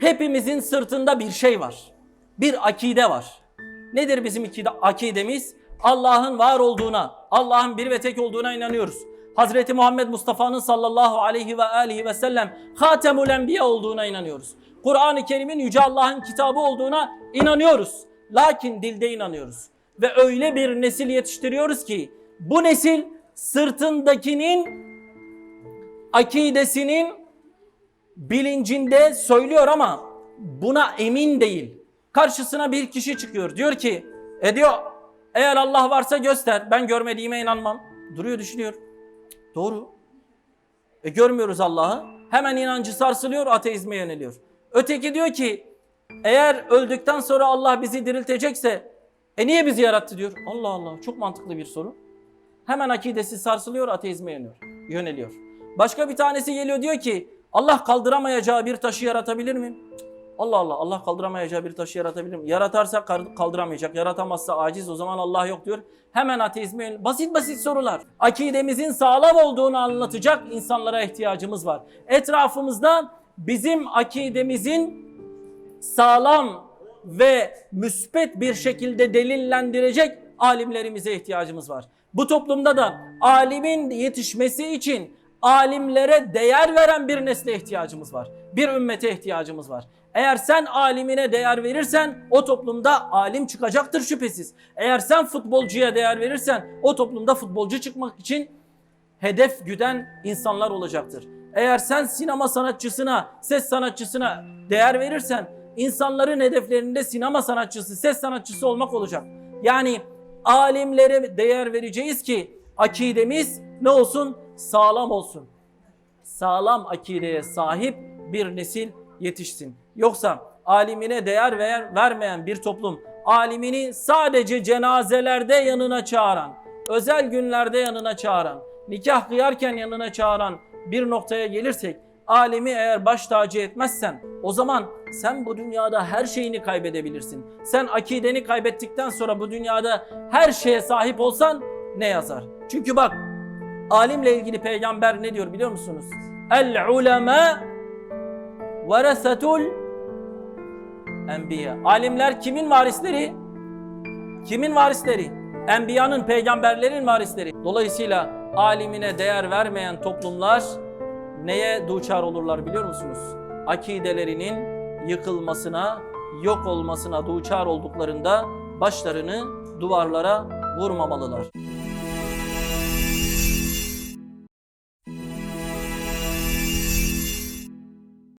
Hepimizin sırtında bir şey var. Bir akide var. Nedir bizim ikide- akidemiz? Allah'ın var olduğuna, Allah'ın bir ve tek olduğuna inanıyoruz. Hazreti Muhammed Mustafa'nın sallallahu aleyhi ve aleyhi ve sellem Hatemul Enbiya olduğuna inanıyoruz. Kur'an-ı Kerim'in Yüce Allah'ın kitabı olduğuna inanıyoruz. Lakin dilde inanıyoruz. Ve öyle bir nesil yetiştiriyoruz ki bu nesil sırtındakinin akidesinin bilincinde söylüyor ama buna emin değil. Karşısına bir kişi çıkıyor. Diyor ki, e diyor eğer Allah varsa göster. Ben görmediğime inanmam. Duruyor düşünüyor. Doğru. E görmüyoruz Allah'ı. Hemen inancı sarsılıyor, ateizme yöneliyor. Öteki diyor ki eğer öldükten sonra Allah bizi diriltecekse e niye bizi yarattı diyor. Allah Allah çok mantıklı bir soru. Hemen akidesi sarsılıyor, ateizme yöneliyor. yöneliyor. Başka bir tanesi geliyor diyor ki Allah kaldıramayacağı bir taşı yaratabilir mi? Cık, Allah Allah Allah kaldıramayacağı bir taşı yaratabilir mi? Yaratarsa kaldıramayacak, yaratamazsa aciz o zaman Allah yok diyor. Hemen yöneliyor. Basit basit sorular. Akidemizin sağlam olduğunu anlatacak insanlara ihtiyacımız var. Etrafımızda bizim akidemizin sağlam ve müspet bir şekilde delillendirecek alimlerimize ihtiyacımız var. Bu toplumda da alimin yetişmesi için alimlere değer veren bir nesle ihtiyacımız var. Bir ümmete ihtiyacımız var. Eğer sen alimine değer verirsen o toplumda alim çıkacaktır şüphesiz. Eğer sen futbolcuya değer verirsen o toplumda futbolcu çıkmak için hedef güden insanlar olacaktır. Eğer sen sinema sanatçısına, ses sanatçısına değer verirsen insanların hedeflerinde sinema sanatçısı, ses sanatçısı olmak olacak. Yani alimlere değer vereceğiz ki akidemiz ne olsun? Sağlam olsun. Sağlam akideye sahip bir nesil yetişsin. Yoksa alimine değer ver, vermeyen bir toplum, alimini sadece cenazelerde yanına çağıran, özel günlerde yanına çağıran, nikah kıyarken yanına çağıran bir noktaya gelirsek, alimi eğer baş tacı etmezsen, o zaman sen bu dünyada her şeyini kaybedebilirsin. Sen akideni kaybettikten sonra bu dünyada her şeye sahip olsan ne yazar? Çünkü bak, alimle ilgili peygamber ne diyor biliyor musunuz? El ulema verasetul enbiya. Alimler kimin varisleri? Kimin varisleri? Enbiyanın, peygamberlerin varisleri. Dolayısıyla alimine değer vermeyen toplumlar neye duçar olurlar biliyor musunuz? Akidelerinin yıkılmasına, yok olmasına duçar olduklarında başlarını duvarlara vurmamalılar.